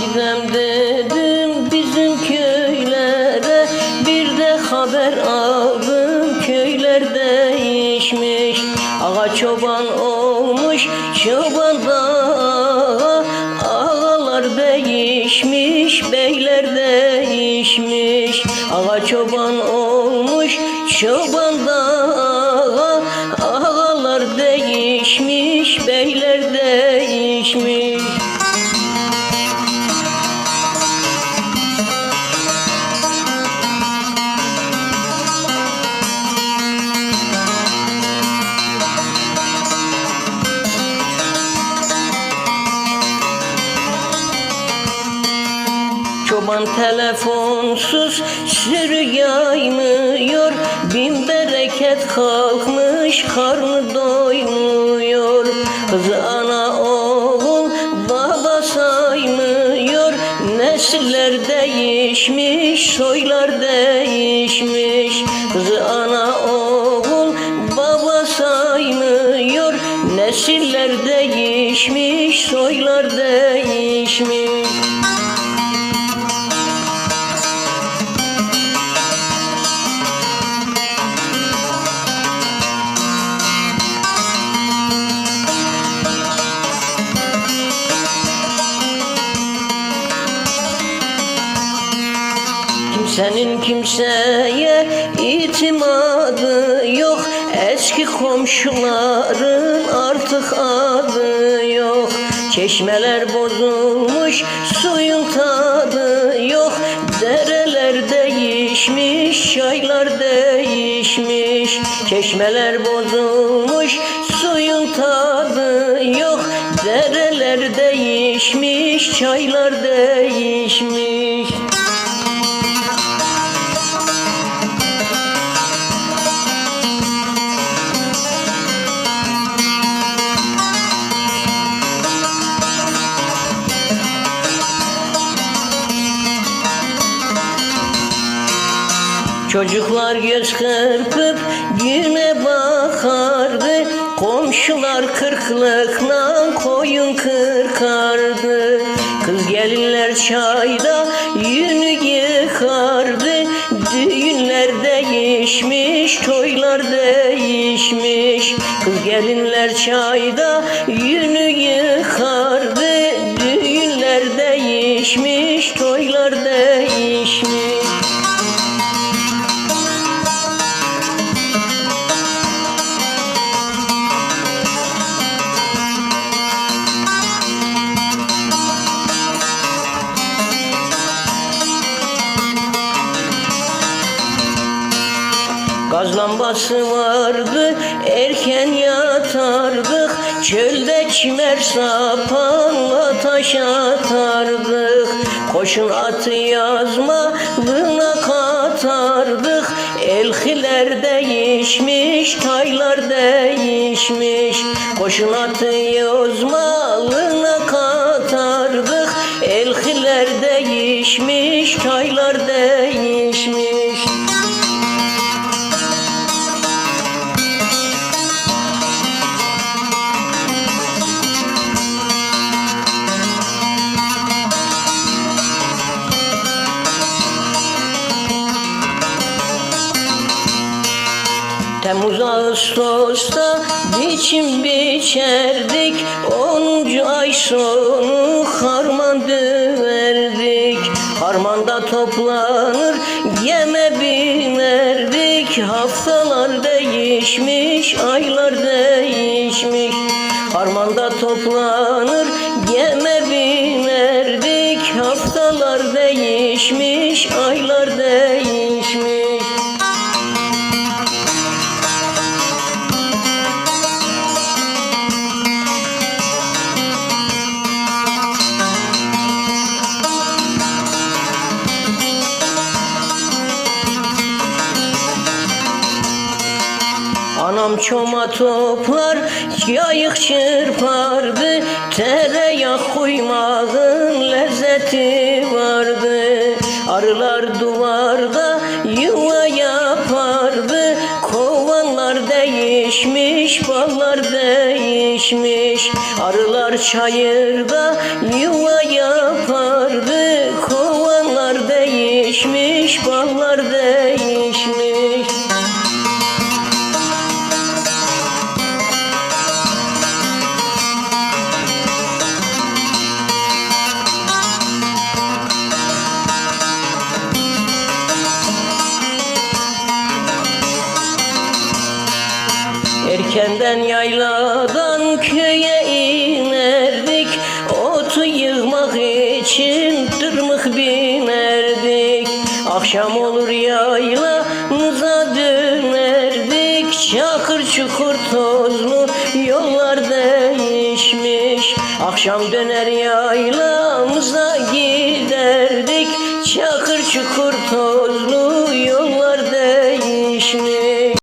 Gidem dedim bizim köylere Bir de haber aldım köyler değişmiş. Ağa çoban olmuş çoban da Ağalar değişmiş beyler değişmiş. Ağa çoban olmuş çoban da Ağalar değişmiş beyler değişmiş Çoban telefonsuz sürü yaymıyor Bin bereket kalkmış karnı doymuyor. Kız ana oğul baba saymıyor Nesiller değişmiş soylar değişmiş. Kız ana oğul baba saymıyor Nesiller değişmiş soylar değişmiş Kimsenin kimseye itimadı yok. Eski komşuların artık adı yok. Çeşmeler bozulmuş suyun tadı yok. Dereler değişmiş çaylar değişmiş. Çeşmeler bozulmuş suyun tadı yok. Dereler değişmiş çaylar değişmiş Çocuklar göz kırpıp güne bakardı. Komşular kırklıkla koyun kırkardı. Kız gelinler çayda yünü yıkardı. Düğünler değişmiş, toylar değişmiş. Kız gelinler çayda yünü yıkardı. Düğünler değişmiş, toylar değişmiş Gaz lambası vardı erken yatardık. Çölde çimer sapanla taş atardık. Koşun atı yazmalığına katardık. Elhiler değişmiş, taylar değişmiş. Koşun atı yazmalığına katardık. Elhiler değişmiş, taylar değişmiş Ağustos'ta biçim biçerdik Onuncu ay sonu harman döverdik. Harmanda toplanır yeme binerdik Haftalar değişmiş aylar değişmiş. Harmanda toplanır çoma toplar, yayık çırpardı Tereyağı koymağın lezzeti vardı. Arılar duvarda yuva yapardı Kovanlar değişmiş, ballar değişmiş. Arılar çayırda yuva yapardı Erkenden yayladan köye inerdik Otu yığmak için tırmık binerdik. Akşam olur yaylamıza dönerdik Çakır çukur tozlu yollar değişmiş. Akşam döner yaylamıza Çakır